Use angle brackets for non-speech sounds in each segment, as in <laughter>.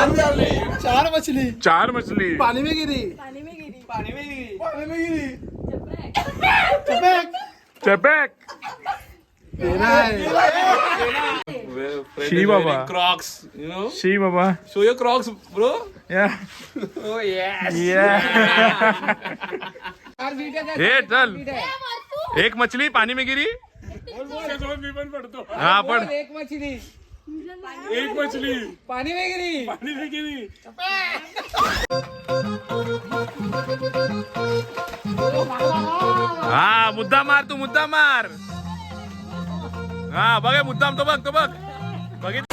चार मछली. चार मछली. पानी में गिरी. पानी में गिरी. पानी में गिरी. पानी में गिरी. चपैक चपेक है. शी बाबा. Crocs, you know? शी बाबा. Show your Crocs, bro. या Oh yes. हे चल. एक मछली पानी में गिरी. मी पण पडतो हा पण एक मछली. एक मछली. पानी में गिरी पाणी हा मुद्दा मार तू मुद्दा मार. हा बघ मुद्दाम तो बघ तो बघ. बघित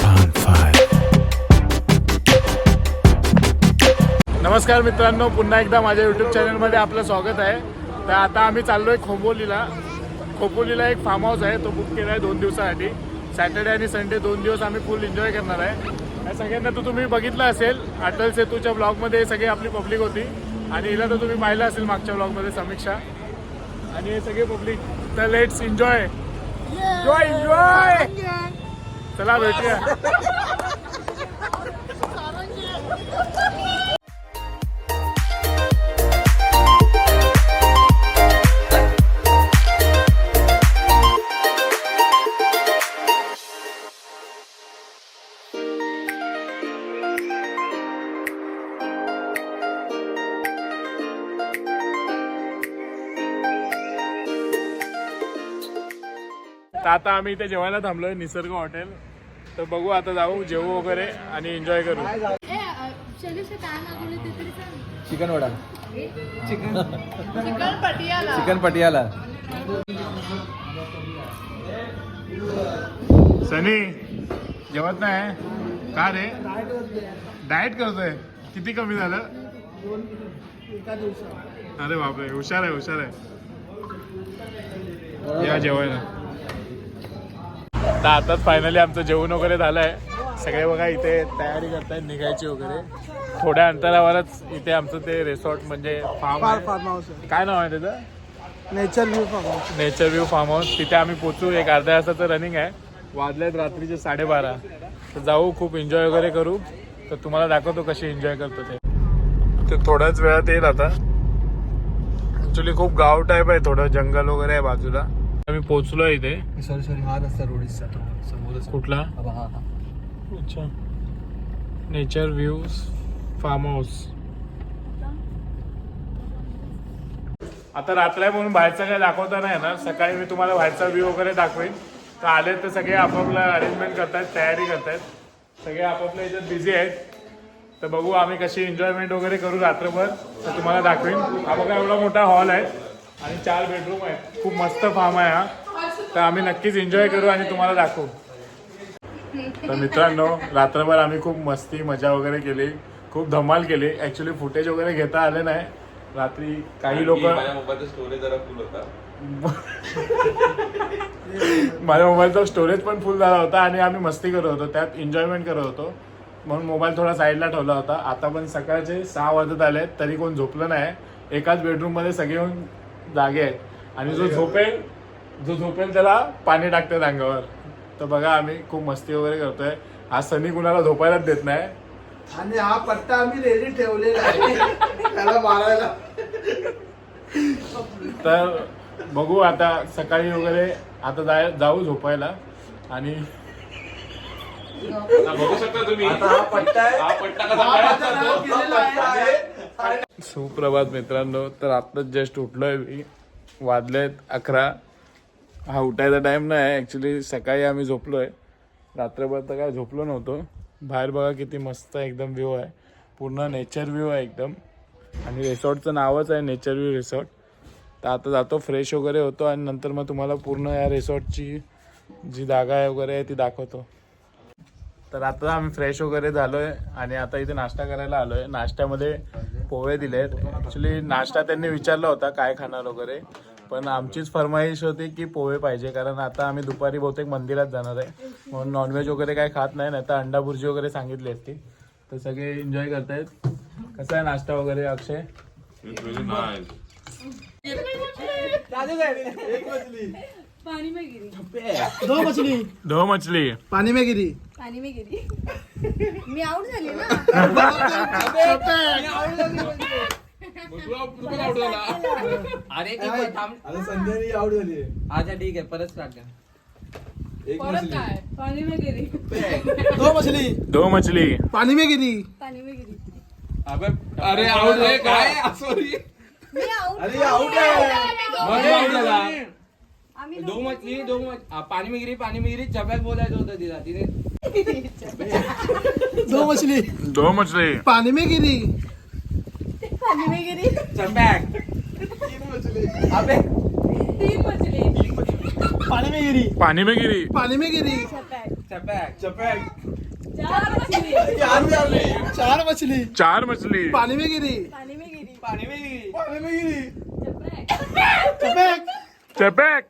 नमस्कार मित्रांनो पुन्हा एकदा माझ्या युट्यूब चॅनलमध्ये आपलं स्वागत आहे. तर आता आम्ही चाललोय खोपोलीला. खोपोलीला एक फार्म हाऊस आहे तो बुक केला आहे दोन दिवसासाठी. सॅटर्डे आणि संडे दोन दिवस आम्ही फुल एन्जॉय करणार आहे. या सगळ्यांना तर तुम्ही बघितलं असेल अटल सेतूच्या ब्लॉगमध्ये सगळी आपली पब्लिक होती. आणि हिला तर तुम्ही पाहिलं असेल मागच्या ब्लॉगमध्ये समीक्षा. आणि हे सगळे पब्लिक तर लेट्स एन्जॉय एन्जॉय एन्जॉय चला भेटूया. <laughs> तर आता आम्ही इथे जेवायला थांबलोय निसर्ग हॉटेल. तर बघू आता जाऊ जेवू वगैरे आणि एन्जॉय करू. Chicken vada. Chicken. Patiala chicken Patiala Sunny जेवत नाही का रे? डाएट करतोय. किती कमी झालं? अरे बापरे हुशार आहे हुशार आहे. या जेवायला. तर आताच फायनली आमचं जेवण वगैरे झालंय. सगळे बघा इथे तयारी करतायत निघायची वगैरे. थोड्या अंतरावरच इथे आमचं ते रिसॉर्ट म्हणजे फार्म फार आहे. फार्म हाऊस काय नाव आहे त्याचं? Nature view farm house nature view farm house तिथे आम्ही पोचू एक अर्ध्या तासाचं रनिंग आहे. वाजलेत रात्रीचे साडेबारा. तर जाऊ खूप एन्जॉय वगैरे करू. तर तुम्हाला दाखवतो कशी एन्जॉय करतो ते. ते थोड्याच वेळात येईल आता. ऍक्च्युली खूप गाव टाईप आहे थोडं जंगल वगैरे आहे बाजूला. आम्ही पोचलो इथे. सॉरी सॉरी हा रस्ता रोडीचा समोरच. कुठला? हा हा हा. अच्छा. नेचर व्ह्यू फार्म हाऊस आता रात्र आहे म्हणून बाहेरचं काय दाखवता नाही येणार. सकाळी मी तुम्हाला बाहेरचा व्ह्यू वगैरे दाखवेन. तर आले तर सगळे आपापलं अरेंजमेंट करतायत तयारी करतायत. सगळे आपापल्या याच्यात बिझी आहेत. तर बघू आम्ही कशी एन्जॉयमेंट वगैरे करू रात्रभर. तर तुम्हाला दाखवेन. हा बघा एवढा मोठा हॉल आहे. आणि चार बेडरूम आहेत खूप मस्त फार्म आहे हा. तर आम्ही नक्कीच एन्जॉय करू आणि तुम्हाला दाखवू. तर मित्रांनो रात्रभर आम्ही खूप मस्ती मजा वगैरे केली. खूप धमाल केली. ऍक्च्युली फुटेज वगैरे घेता आले नाही. रात्री काही लोक माझ्या मोबाईलचा स्टोरेज जरा फुल होता. <laughs> माझ्या मोबाईलचा स्टोरेज पण फुल झाला होता आणि आम्ही मस्ती करत होतो. त्यात एन्जॉयमेंट करत होतो. म्हणून मोबाईल थोडा साईडला ठेवला होता. आता पण सकाळचे सहा वाजत आले तरी कोण झोपलं नाही. एकाच बेडरूममध्ये सगळे येऊन जागे आहेत. आणि जो झोपेल जो झोपेल त्याला पाणी टाकतात अंगावर. तर बघा आम्ही खूप मस्ती वगैरे करतोय. आज सनी कुणाला झोपायलाच देत नाही. आणि हा पट्टा आम्ही रेडी ठेवलेला आहे. त्याला मारायला. तर बघू आता सकाळी वगैरे आता जाय जाऊ झोपायला. आणि आता बघू शकता तुम्ही. हा पट्टा आहे. हा पट्टा कसा हा बाहेर? केलेलं आहे. सुप्रभात मित्रांनो. तर आत्ताच जस्ट उठलोय मी. वाजलेत अकरा. हा उठायचा टाईम नाही. ॲक्च्युली सकाळी आम्ही झोपलो आहे रात्रभर तर काय झोपलो नव्हतो. बाहेर बघा किती मस्त एकदम व्ह्यू आहे. पूर्ण नेचर व्ह्यू आहे एकदम. आणि रिसॉर्टचं नावच आहे नेचर व्ह्यू रिसॉर्ट तर आता जातो फ्रेश वगैरे होतो आणि नंतर मग तुम्हाला पूर्ण या रिसॉर्टची जी जागा आहे वगैरे आहे ती दाखवतो. तर आता आम्ही फ्रेश वगैरे झालो आहे आणि आता इथे नाश्ता करायला आलो आहे नाश्त्यामध्ये पोहे दिलेत. ऍक्च्युली नाश्ता त्यांनी विचारला होता काय खाणार वगैरे. पण आमचीच फरमाईश होती की पोहे पाहिजे कारण आता आम्ही दुपारी बहुतेक मंदिरात जाणार आहे. म्हणून नॉनव्हेज वगैरे काही खात नाही ना तर अंडा भुर्जी वगैरे सांगितली असती. तर सगळे एन्जॉय करतायत. कसा आहे नाश्ता वगैरे अक्षय? मछली पानी में गिरी दो मछली. दो मछली. पानी में गिरी पानी में गिरी मी आउट झाली ना. अरे ती पण थांब. आता संध्यानी आउट झाली. अच्छा ठीक आहे परत स्टार्ट कर. एक परत काय? पानी में गिरी दो मछली. दो मछली. पानी में गिरी पानी में गिरी अबे अरे आउट आहे काय? सॉरी मी आउट अरे आउट आहे. झाला. दो मछली दो मछ पानी में गिरी पाणी में गिरी चप्यात बोलायचं होतं तिला. तिने दो मछली. दो मछली. पानी में गिरी पानी में गिरी चप्याक अबे. तीन मछली. पानी में गिरी पाणी में गिरी पानी में गिरी चप्याक चार मछली. चार मछली. चार मछली. पानी में गिरी पानी में गिरी पाणी में गिरी पानी में गिरी चपैक. चपैक.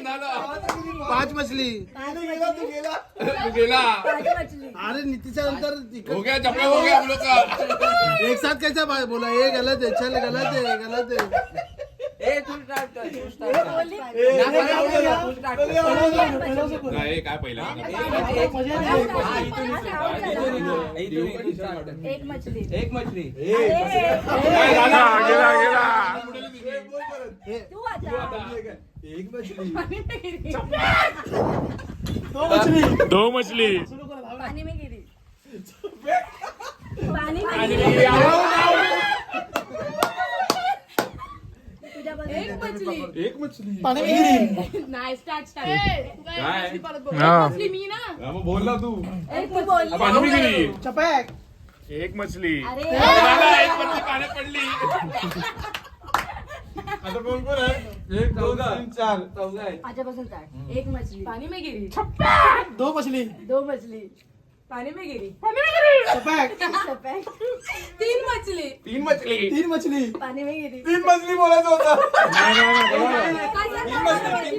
पाच मछली. तू गेला पाच मछली अरे नीतीच्या नंतर हो गया चपला हो गया हम लोग का? एक साथ कैसा बोला ये गलत है चल गलत है गलत है. काय पहिला? एक मछली. एक मछली. एक मछली. अरे, गेला गेला. तू आता. एक मछली. पानी में गिरी दो मछली. पानी में गिरी पानी मछली एक मछली पानी में नाही स्टार्ट स्टार्ट काय मछली मी ना मग बोल तू। एक बोल पाणी में गिरी चपैक एक मछली। अरे। एक मछली पाण्यात पडली आता कोण कोण आहे एक दोन तीन चार। आहे आजपासून एक मछली। पानी में गिरी। दो मछली। दो मछली। पानी में गिरी. तीन मछली तीन मछली तीन मछली पानी में गिरी तीन मछली बोलायचं होतं? तीन मछली तीन मछली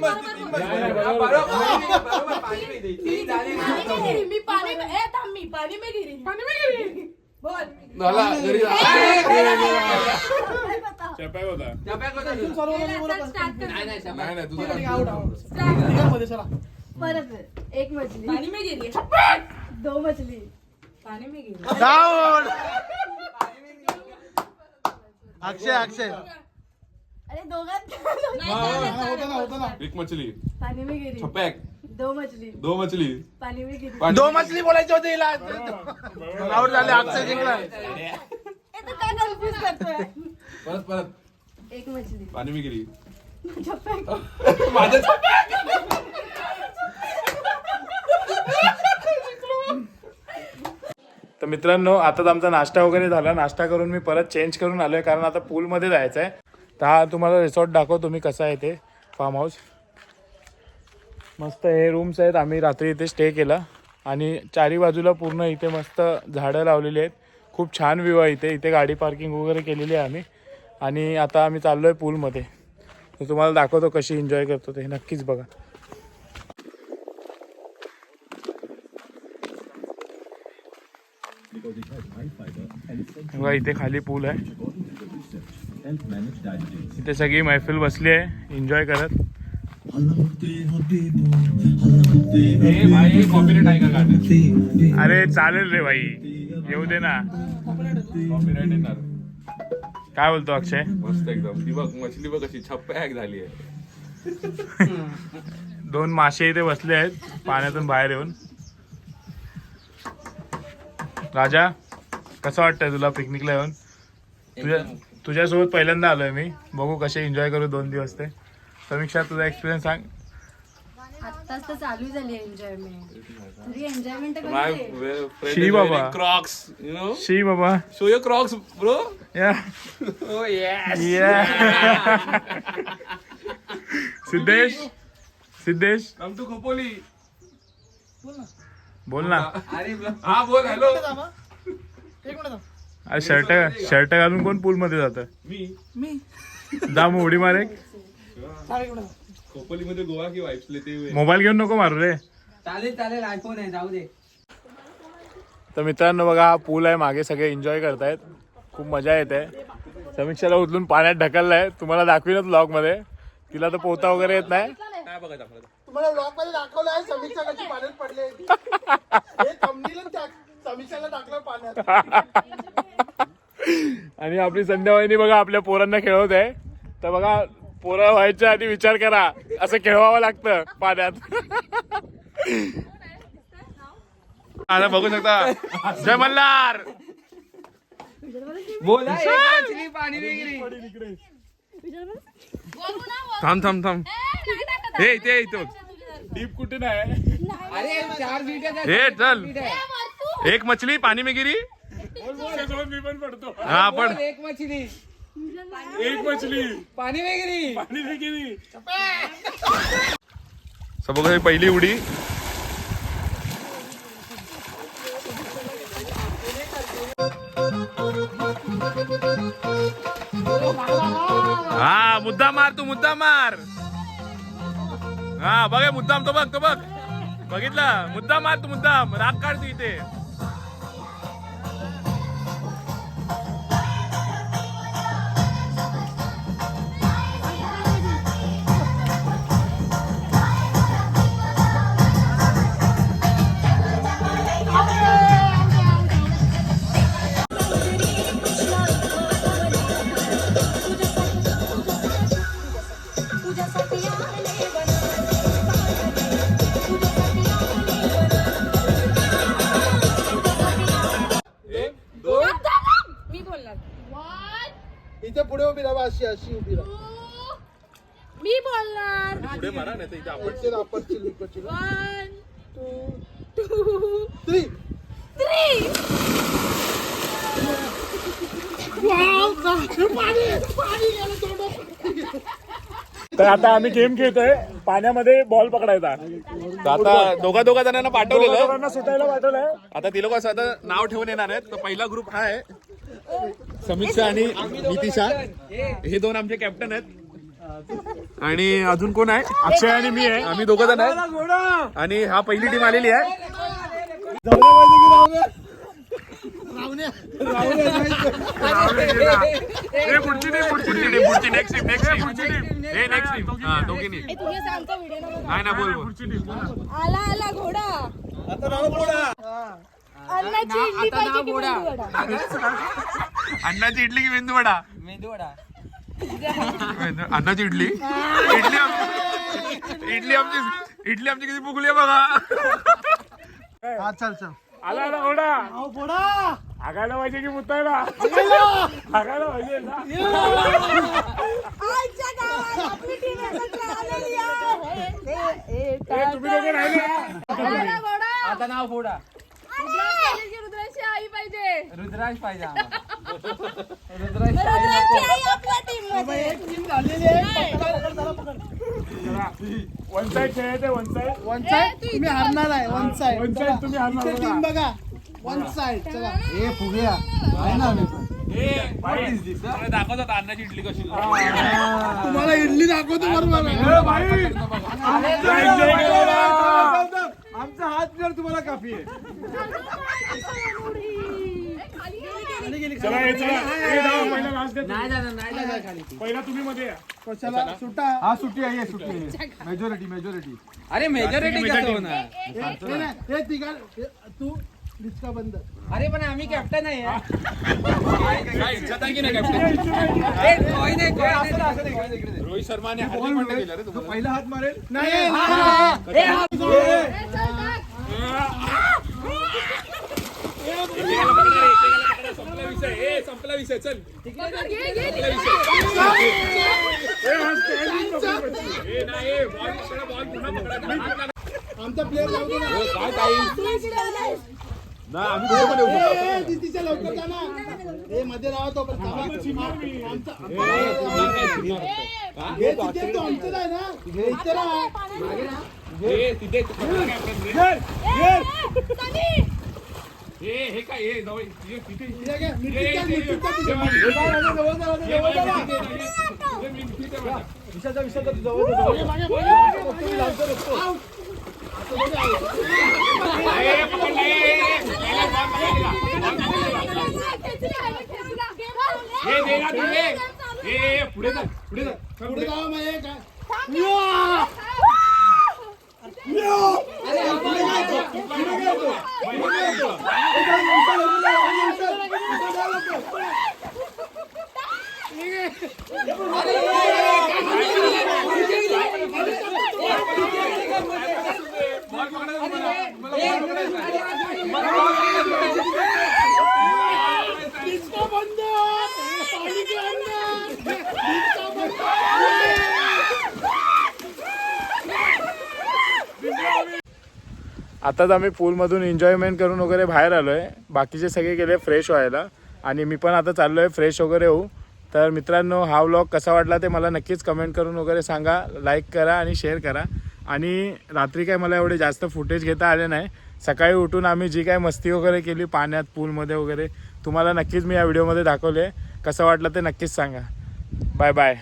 हा, बरोबर पाणी में गिरी तीन झाले ना. में गिरी मी पानी में ए थांब मी पानी में गिरी पानी में गिरी बोल झाला घरी जा. होता चप्याक होता तुझा. सर्व गेला बोला तर start कर. नाही नाही नाही चप्याक. नाही ठीक आहे, तुझा आउट आउट Start. मध्ये चला परत एक मछली पानी में गिरी दो मछली पानी में गिरी डाउन अक्षय अक्षय अरे दोघांत होता ना होता ना एक मछली पानी में गिरी छपॅक दो मछली दो मछली पानी में गिरी पाणी- दो मछली बोलायचे होते हिला आउट झाले अक्षय जिंकला ए तो काय कन्फ्युज करतोय परत परत एक मछली पाणी मी गेली माझ्या तर मित्रांनो आता आमचा नाश्ता वगैरे झाला. नाश्ता करून मी परत चेंज करून आलो आहे कारण आता पूलमध्ये जायचं आहे तर हा तुम्हाला रिसॉर्ट दाखव तुम्ही कसं आहे ते. फार्म हाऊस मस्त हे रूम्स आहेत. आम्ही रात्री इथे स्टे केला. आणि चारी बाजूला पूर्ण इथे मस्त झाडं लावलेली आहेत. खूप छान व्ह्यू आहे इथे. इथे गाडी पार्किंग वगैरे केलेली आहे आम्ही. आणि आता आम्ही चाललो आहे पूलमध्ये तर तुम्हाला दाखवतो कशी एन्जॉय करतो ते. नक्कीच बघा. बघा इथे खाली पूल आहे. इथे सगळी मैफिल बसली आहे. एन्जॉय करत. अरे चालेल रे भाई. येऊ दे ना. काय बोलतो अक्षय? मस्त एकदम. ती बघ मछली बघ कशी छप्पॅक झाली आहे. दोन मासे इथे बसले आहेत. पाण्यातून बाहेर येऊन. राजा कसं वाटतंय तुला पिकनिकला येऊन? तुझ्या तुझ्यासोबत पहिल्यांदा आलोय मी. बघू कसे एन्जॉय करू दोन दिवस ते. समीक्षा तुझा एक्सपिरियन्स सांग. आत्ताच तर चालू झाली एन्जॉयमेंट तरी एन्जॉयमेंट माय कधी शी बाबा. क्रॉक्स यू नो शी बाबा. शो युअर क्रॉक्स ब्रो या ओ येस या सिद्धेश सिद्धेश कम टू खोपोली बोल ना. अरे बा- हा बोल हॅलो. एक मिनिट अरे शर्ट शर्ट घालून कोण पूल मध्ये जात? मी. मी. जा मग उडी मारे सांग एक. मिनिट खोपोली मध्ये गोवा की वाईप्स ते मोबाईल घेऊन नको मारू रे. चालेल चालेल आयफोन आहे जाऊ दे. तर मित्रांनो बघा हा पूल आहे मागे सगळे एन्जॉय करतायत. खूप मजा येते. समीक्षाला उचलून पाण्यात ढकललाय. तुम्हाला दाखवीनच ब्लॉगमध्ये. तिला तर पोहता वगैरे येत नाही. तुम्हाला ब्लॉगमध्ये दाखवलं आहे समीक्षा कशी पाण्यात पडले हे थंबनेल त्या समीक्षाला टाकलं पाण्यात. आणि आपली संध्यावाहिनी बघा आपल्या पोरांना खेळवत. आहे तर बघा पोरं व्हायच्या आधी विचार करा असं खेळवावं लागतं पाण्यात. आता बघू शकता जय मल्हार! बोला पाणी वगैरे. थांब थांब थांब. हे इथे इथे. डीप कुठे नाही अरे चार फीट आहे. हे चल. एक मछली पानी में गिरी. मी पण पडतो. हा पण एक मछली. एक मछली. पाणी वगैरे पाणी नाही गेली सब बघा ही पहिली उडी. हा मुद्दा मार तू मुद्दा मार. हा बघ मुद्दाम तो बघ तो बघ. बघितला? मुद्दाम आत तू मुद्दाम. राग काढतो इथे. अशी अशी उभी राहा. मी बोलणार. पुढे मारा नाही तर इथे आपण इकडचे राहा, पडशील, इकडचे राहा. One Two, two three. Three. तर आता आम्ही गेम खेळतोय. पाण्यामध्ये बॉल पकडायचा. तर आता दोघा दोघा जणांना पाठवलेलं. दोघांना सुटायला पाठवलंय. आता ती लोक असं आता नाव ठेवून येणार आहेत. तर पहिला ग्रुप हा आहे. समीक्षा आणि नितिशा हे दोन आमचे कॅप्टन आहेत. आणि अजून कोण आहे? अक्षय आणि मी आहे. आम्ही दोघं जण आहेत. आणि हा पहिली टीम आलेली आहे. ए, पुढची टीम पुढची पुढची टीम पुढची नेक्स्ट टीम नेक्स्ट टीम हे नेक्स्ट टीम हा दोघींनी तुम्ही असं आमचा व्हिडिओ नका नाही ना बोल बोल. पुढची टीम आला आला घोडा. <laughs> अन्नाची इडली पाहिजे की मेंदू वडा? अण्णाची इडली की मेंदू वडा मेंदू वडा मेंदू- अण्णाची इडली इडली आमची इडली आमची इडली आमची किती फुगली आहे बघा. हा चल चल. आला आला घोडा हागायला पाहिजे की मुतायला? हागायला पाहिजे ना. आजच्या गावात आपली टीम एकत्र आलेली आहे. ए, ए, ए, तुम्ही दोघे राहिले. ना? आला घोडा. आता नाव फोडा रुद्राज पाहिजे आई रुद्राज पाहिजे आम्हाला. रुद्राज रुद्राजची आई आपल्या टीममध्ये टीम झालेली आहे. पकडा, पकड, चला, पकड. वन साइड खेळायचं वन साइड वन साइड तुम्ही हारणार आहे वन साइड वन साइड तुम्ही हारणार इथे टीम बघा. वन साइड चला. ए फुगया आहे ना आम्ही पण. दाखवत होता अण्णाची इडली कशी. तुम्हाला इडली दाखवतो बरोबर आमचा तुम्हाला काफ़ी चला हे चला। हे जाऊ, पहिला last देतो. नाही जाणार नाही जाणार खाली पहिला तुम्ही मध्ये या। कशाला सुटा। हा सुटी आहे सुटी मेजॉरिटी मेजॉरिटी. अरे मेजॉरिटी कसं होणार? हे तिघा हे- तू डिस्का बंद. अरे पण आम्ही कॅप्टन आहे. काय इज़्ज़त आहे की नाही कॅप्टन ए, कोई नाही, कोई नाही. रोहित शर्माने हार्दिक पांड्या केलं रे तुम्हाला. पहिला हात मारेल? नाही ए संपला विषय चल. आमचा प्लेअर दे ना. काय ताई? ना आम्ही कुठे पण येऊ लवकर जा ना. ए मध्ये राहा तो पण थांबा. आमचा हे तिथे तो आमचं आहे ना. हे इथे राहा. तिथे हे काय ए जाऊ ये, तिथे तिथे घे, मिठी ए, द्या, ते- मिठी द्या ते- तिथे. ते- हे बघा, हे जवळ जा, ये जवळ जा. माझ्या तिथे नाही, ये. ये मी तिथे माझ्या. विशाचा विशाचा जवळ जा, जवळ जा. मागे, मागे, मागे, तुम्ही लावतो, लावतो. ए, पकडला, ए, ए, ए. पहिला बॉल पकडला. बॉल पकडला. ए, दे ना तू, ए. ए, ए, पुढे जा पुढे जा पुढे जाऊ मग हे काय डिस्को बंद पाणी के अंदर डिस्को बंद आताच आम्ही पूलमधून एन्जॉयमेंट करून वगैरे बाहेर आलो आहे बाकीचे सगळे गेले फ्रेश व्हायला. आणि मी पण आता चाललो आहे फ्रेश वगैरे होऊ. तर मित्रांनो हा व्लॉग कसा वाटला ते मला नक्कीच कमेंट करून वगैरे सांगा. लाईक करा आणि शेअर करा. आणि रात्री काय मला एवढे जास्त फुटेज घेता आले नाही. सकाळी उठून आम्ही जी काय मस्ती वगैरे केली पाण्यात पूलमध्ये वगैरे तुम्हाला नक्कीच मी या व्हिडिओमध्ये दाखवले. कसं वाटलं ते नक्कीच सांगा. Bye bye